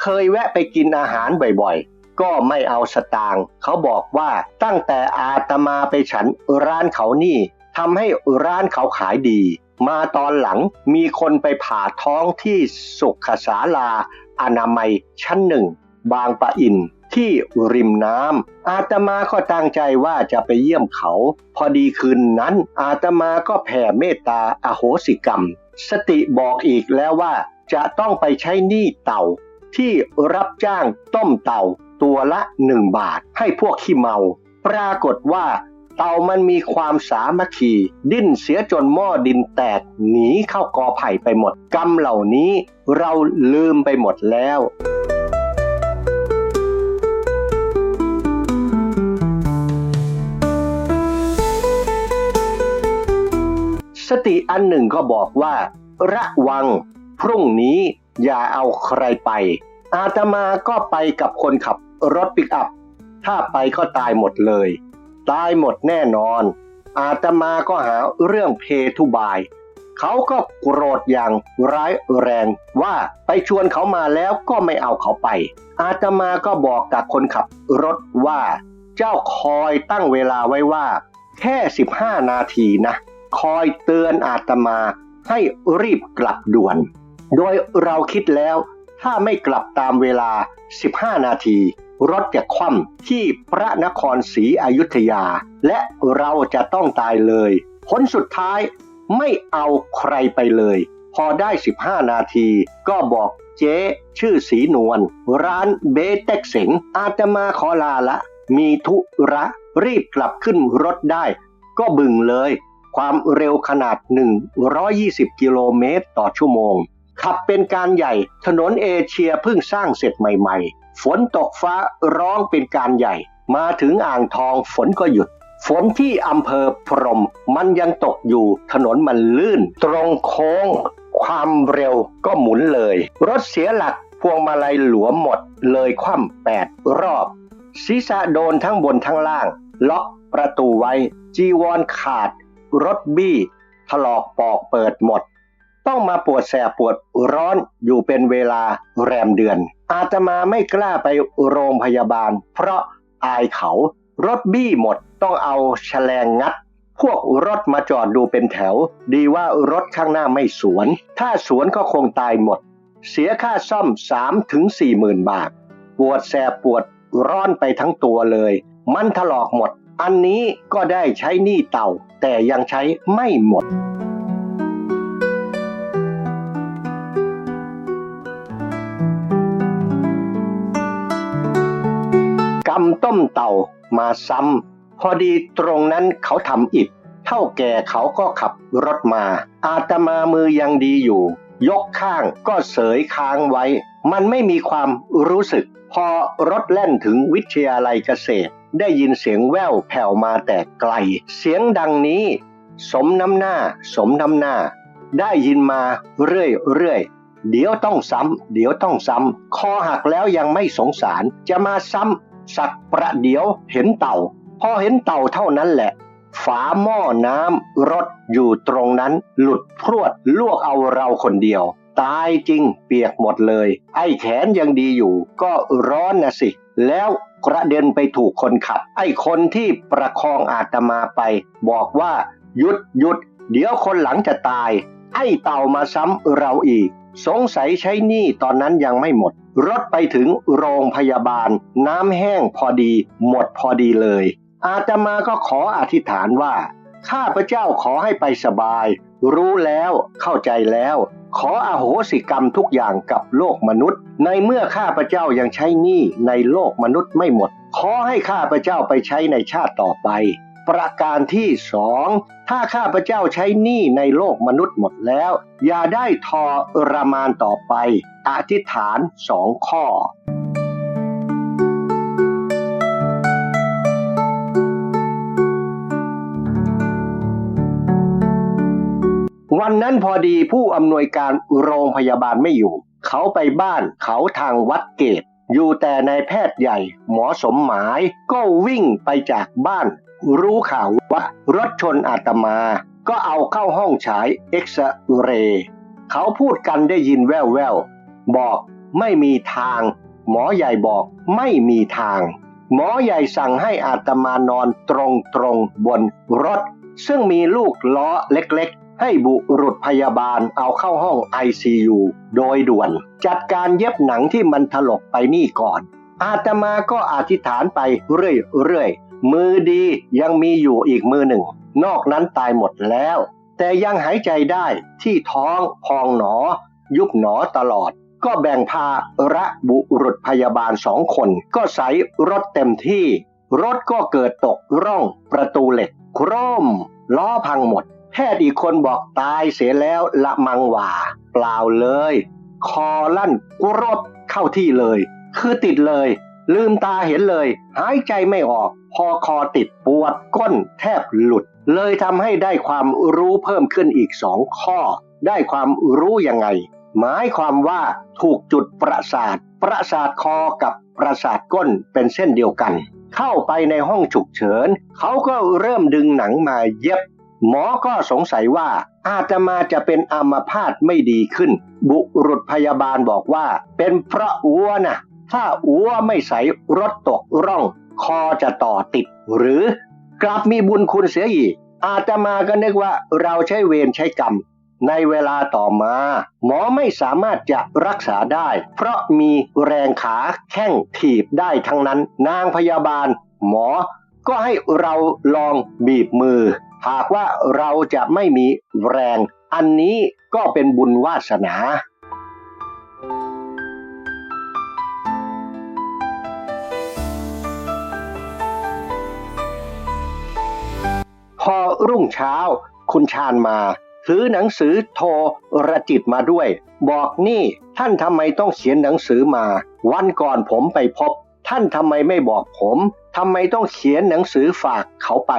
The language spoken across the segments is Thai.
เคยแวะไปกินอาหารบ่อยๆ ก็ไม่เอาสตางค์เขาบอกว่าตั้งแต่อาตมาไปฉันร้านเขานี่ทำให้ร้านเขาขายดี มาตอนหลังมีคนไปผ่าท้องที่สุขศาลา อนามัยชั้นหนึ่ง บางปะอินที่ริมน้ำอาตมาก็ตั้งใจว่าจะไปเยี่ยมเขา พอดีคืนนั้น อาตมาก็แผ่เมตตาอโหสิกรรม สติบอกอีกแล้วว่าจะต้องไปใช้หนี้เต่า ที่รับจ้างต้มเต่าตัวละหนึ่งบาท ให้พวกขี้เมา ปรากฏว่า เต่ามันมีความสามัคคี ดิ้นเสียจนหม้อดินแตกหนีเข้ากอไผ่ไปหมด กรรมเหล่านี้เราลืมไปหมดแล้วสติอันหนึ่งก็บอกว่า ระวัง พรุ่งนี้ อย่าเอาใครไป อาตมาก็ไปกับคนขับรถปิกอัพ ถ้าไปก็ตายหมดเลย ตายหมดแน่นอน อาตมาก็หาเรื่องเพทุบาย เขาก็โกรธอย่างร้ายแรงว่าไปชวนเขามาแล้วก็ไม่เอาเขาไป อาตมาก็บอกกับคนขับรถว่า เจ้าคอยตั้งเวลาไว้ว่า แค่ 15 นาทีนะ คอยเตือนอาตมาให้รีบกลับด่วน โดยเราคิดแล้ว ถ้าไม่กลับตามเวลา 15 นาที รถจะคว่ำที่พระนครศรีอยุธยา และเราจะต้องตายเลยผลสุดท้ายไม่เอาใครไปเลย พอได้ 15 นาที ก็บอกเจ๊ชื่อสีนวลร้านเบเต็กเสงอาตมาขอลาละ มีธุระ รีบกลับขึ้นรถได้ ก็บึงเลย ความเร็วขนาด 120 กิโลเมตรต่อชั่วโมง ขับเป็นการใหญ่ ถนนเอเชียเพิ่งสร้างเสร็จใหม่ ๆ ฝนตกฟ้าร้องเป็นการใหญ่ มาถึงอ่างทองฝนก็หยุด ฝนที่อำเภอพรม มันยังตกอยู่ถนนมันลื่น ตรงโค้ง ความเร็วก็หมุนเลย รถเสียหลักพวงมาลัยหลวมหมดเลยคว่ำแปดรอบ ศีรษะโดนทั้งบนทั้งล่าง ล็อกประตูไว้ จีวรขาด รถบี้ถลอกปอกเปิดหมด ต้องมาปวดแสบปวดร้อนอยู่เป็นเวลาแรมเดือน อาตมาไม่กล้าไปโรงพยาบาล เพราะอายเขารถบี้หมดต้องเอาแฉลงงัด พวกรถมาจอดดูเป็นแถว ดีว่ารถข้างหน้าไม่สวน ถ้าสวนก็คงตายหมด เสียค่าซ่อม3ถึง4หมื่นบาท ปวดแสบปวดร้อนไปทั้งตัวเลย มันถลอกหมด อันนี้ก็ได้ใช้หนี้เต่า แต่ยังใช้ไม่หมด ต้มเต่ามาซ้ำพอดีตรงนั้นเขาทำอิฐเท่าแก่เขาก็ขับรถมา อาตมามือยังดีอยู่ ยกข้างก็เสยค้างไว้ มันไม่มีความรู้สึก พอรถแล่นถึงวิทยาลัยเกษตร ได้ยินเสียงแว่วแผ่วมาแต่ไกล เสียงดังนี้ สมน้ำหน้า สมน้ำหน้า ได้ยินมาเรื่อยๆเดี๋ยวต้องซ้ำ เดี๋ยวต้องซ้ำ คอหักแล้วยังไม่สงสาร จะมาซ้ำ สักประเดี๋ยวเห็นเต่า พอเห็นเต่าเท่านั้นแหละ ฝาหม้อน้ำรถอยู่ตรงนั้น หลุดพรวดลวกเอาเราคนเดียว ตายจริงเปียกหมดเลย ไอ้แขนยังดีอยู่ ก็ร้อนนะสิ แล้วกระเด็นไปถูกคนขับ ไอ้คนที่ประคองอาตมาไป บอกว่าหยุดหยุดเดี๋ยวคนหลังจะตาย ไอ้เต่ามาซ้ำเราอีก สงสัยใช้หนี้ตอนนั้นยังไม่หมด รถไปถึงโรงพยาบาล น้ำแห้งพอดี หมดพอดีเลย อาตมาก็ขออธิษฐานว่า ข้าพระเจ้าขอให้ไปสบาย รู้แล้วเข้าใจแล้ว ขออโหสิกรรมทุกอย่างกับโลกมนุษย์ ในเมื่อข้าพระเจ้ายังใช้หนี้ในโลกมนุษย์ไม่หมด ขอให้ข้าพระเจ้าไปใช้ในชาติต่อไป ประการที่สองถ้าข้าพเจ้าใช้หนี้ในโลกมนุษย์หมดแล้ว อย่าได้ทรมานต่อไป อธิษฐานสองข้อวันนั้นพอดีผู้อำนวยการโรงพยาบาลไม่อยู่ เขาไปบ้านเขาทางวัดเกต อยู่แต่นายแพทย์ใหญ่หมอสมหมายก็วิ่งไปจากบ้าน รู้ข่าวว่ารถชนอาตมา ก็เอาเข้าห้องฉายเอ็กซเรย์เขาพูดกันได้ยินแว่วๆ บอกไม่มีทาง หมอใหญ่บอกไม่มีทาง หมอใหญ่สั่งให้อาตมานอนตรงๆบนรถ ซึ่งมีลูกล้อเล็ก ให้บุรุษพยาบาลเอาเข้าห้อง ICU โดยด่วน จัดการเย็บหนังที่มันถลกไปนี่ก่อน อาตมาก็อธิษฐานไปเรื่อยๆ มือดียังมีอยู่อีกมือหนึ่ง นอกนั้นตายหมดแล้ว แต่ยังหายใจได้ที่ท้องพองหนอ ยุบหนอตลอด ก็แบ่งพาระบุรุษพยาบาลสองคน ก็ใส่รถเต็มที่ รถก็เกิดตกร่องประตูเหล็กโครมล้อพังหมด แพทย์อีกคนบอกตายเสียแล้วละมังหว่า เปล่าเลย คอลั่นกรบเข้าที่เลย คือติดเลย ลืมตาเห็นเลย หายใจไม่ออก พอคอติดปวดก้นแทบหลุด เลยทำให้ได้ความรู้เพิ่มขึ้นอีกสองข้อ ได้ความรู้ยังไง หมายความว่าถูกจุดประสาท ประสาทคอกับประสาทก้นเป็นเส้นเดียวกัน เข้าไปในห้องฉุกเฉิน เขาก็เริ่มดึงหนังมาเย็บ หมอก็สงสัยว่าอาตมาจะเป็นอัมพาตไม่ดีขึ้น บุรุษพยาบาลบอกว่า เป็นเพราะอ้วนะถ้าอ้วไม่ใส่รถตกร่อง คอจะต่อติด หรือกลับมีบุญคุณเสียอีก อาตมาก็นึกว่าเราใช้เวรใช้กรรม ในเวลาต่อมา หมอไม่สามารถจะรักษาได้ เพราะมีแรงขาแข้งถีบได้ทั้งนั้น นางพยาบาล หมอก็ให้เราลองบีบมือ หากว่าเราจะไม่มีแรง อันนี้ก็เป็นบุญวาสนาพอรุ่งเช้า คุณชาญมา ถือหนังสือโทรจิตมาด้วย บอกนี่ท่านทำไมต้องเขียนหนังสือมา วันก่อนผมไปพบ ท่านทำไมไม่บอกผมทำไมต้องเขียนหนังสือฝากเขาไป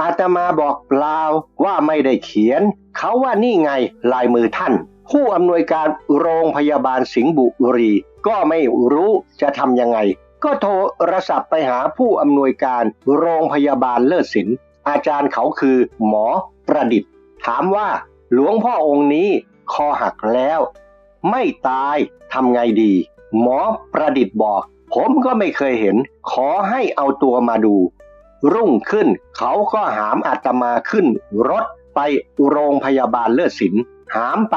อาตมาบอกเปล่าว่าไม่ได้เขียน เขาว่านี่ไงลายมือท่าน ผู้อำนวยการโรงพยาบาลสิงห์บุรี ก็ไม่รู้จะทำยังไง ก็โทรศัพท์ไปหาผู้อำนวยการโรงพยาบาลเลิศศิลป์อาจารย์เขาคือหมอประดิษฐ์ ถามว่าหลวงพ่อองค์นี้คอหักแล้ว ไม่ตายทำไงดี หมอประดิษฐ์บอก ผมก็ไม่เคยเห็น ขอให้เอาตัวมาดู รุ่งขึ้น เขาก็หามอาตมาขึ้น รถไปโรงพยาบาลเลิศศิลป์หามไป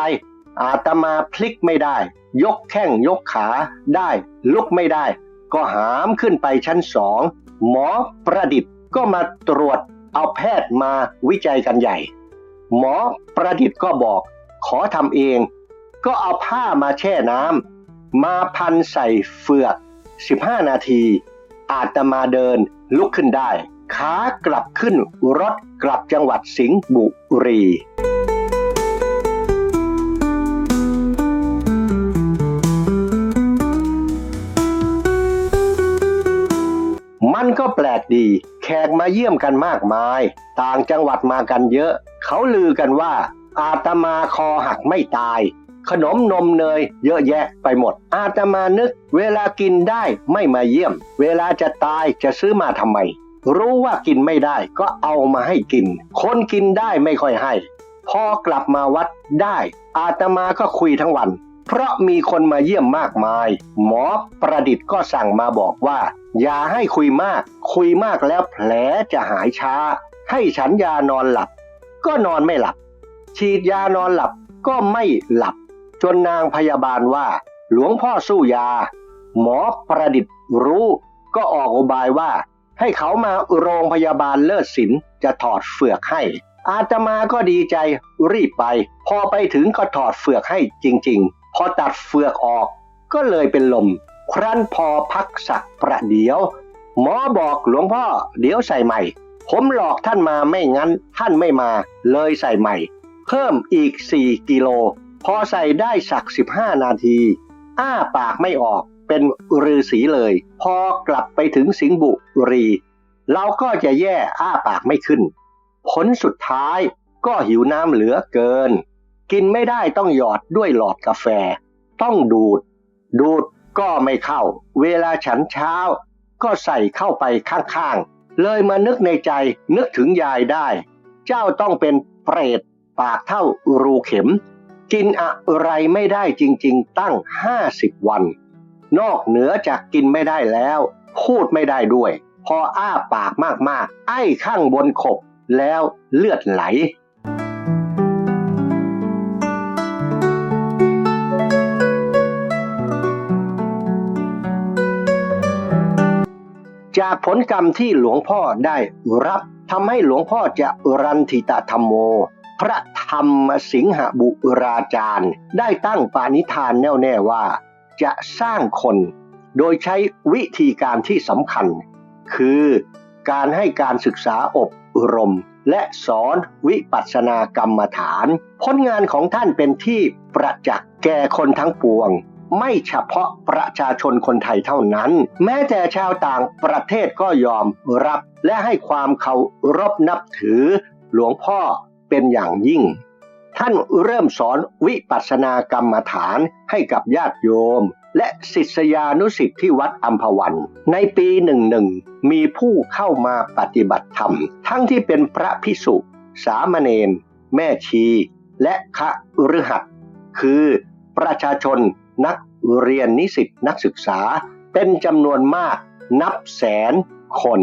อาตมาพลิกไม่ได้ ยกแข้งยกขาได้ ลุกไม่ได้ ก็หามขึ้นไปชั้นสอง หมอประดิษฐ์ก็มาตรวจเอาแพทย์มาวิจัยกันใหญ่ หมอประดิษฐ์ก็บอก ขอทำเอง ก็เอาผ้ามาแช่น้ำมาพันใส่เฟือก 15 นาที อาตมาเดินลุกขึ้นได้ ขากลับขึ้นรถกลับจังหวัดสิงห์บุรี มันก็แปลกดี แขกมาเยี่ยมกันมากมาย ต่างจังหวัดมากันเยอะ เขาลือกันว่า อาตมาคอหักไม่ตาย ขนมนมเนยเยอะแยะไปหมด อาตมานึก เวลากินได้ไม่มาเยี่ยม เวลาจะตายจะซื้อมาทำไม รู้ว่ากินไม่ได้ก็เอามาให้กิน คนกินได้ไม่ค่อยให้ พอกลับมาวัดได้ อาตมาก็คุยทั้งวัน เพราะมีคนมาเยี่ยมมากมาย หมอประดิษฐ์ก็สั่งมาบอกว่า อย่าให้คุยมาก คุยมากแล้วแผลจะหายช้า ให้ฉันยานอนหลับ ก็นอนไม่หลับ ฉีดยานอนหลับก็ไม่หลับ จนนางพยาบาลว่า หลวงพ่อสู้ยา หมอประดิษฐ์รู้ ก็ออกอุบายว่า ให้เขามาโรงพยาบาลเลิศศิลป์จะถอดเฟือกให้ อาตมาก็ดีใจรีบไป พอไปถึงก็ถอดเฟือกให้จริง ๆ พอตัดเฟือกออก ก็เลยเป็นลม ครั้นพอพักสักประเดี๋ยว หมอบอกหลวงพ่อเดี๋ยวใส่ใหม่ ผมหลอกท่านมาไม่งั้นท่านไม่มา เลยใส่ใหม่ เพิ่มอีก 4 กิโล พอใส่ได้สัก 15 นาที อ้าปากไม่ออก เป็นฤาษีเลย พอกลับไปถึงสิงห์บุรี เราก็จะแย่อ้าปากไม่ขึ้น ผลสุดท้ายก็หิวน้ำเหลือเกิน กินไม่ได้ต้องหยอดด้วยหลอดกาแฟ ต้องดูด ดูดก็ไม่เข้า เวลาฉันเช้า ก็ใส่เข้าไปข้างๆ เลยมานึกในใจนึกถึงยายได้ เจ้าต้องเป็นเปรตปากเท่ารูเข็ม กินอะไรไม่ได้จริง ๆ ตั้ง 50 วัน นอกเหนือจากกินไม่ได้แล้ว พูดไม่ได้ด้วย พออ้าปากมากๆ ไอ้ข้างบนขบแล้วเลือดไหลจากผลกรรมที่หลวงพ่อได้รับทำให้หลวงพ่อจะรันทิตาธรรมโม พระธรรมสิงหบุราจารย์ ได้ตั้งปานิธานแน่วแน่ว่า จะสร้างคน โดยใช้วิธีการที่สำคัญ คือการให้การศึกษาอบรม และสอนวิปัสสนากรรมฐาน ผลงานของท่านเป็นที่ประจักษ์แก่คนทั้งปวง ไม่เฉพาะประชาชนคนไทยเท่านั้น แม้แต่ชาวต่างประเทศก็ยอมรับ และให้ความเคารพนับถือหลวงพ่อเป็นอย่างยิ่ง ท่านเริ่มสอนวิปัสสนากรรมฐานให้กับญาติโยม และศิษยานุศิษย์ที่วัดอัมพวัน ในปีหนึ่งหนึ่งมีผู้เข้ามาปฏิบัติธรรม ทั้งที่เป็นพระพิสุสามเณรแม่ชี และขะฤหัสคือประชาชนนักเรียนนิสิตนักศึกษาเป็นจำนวนมากนับแสนคน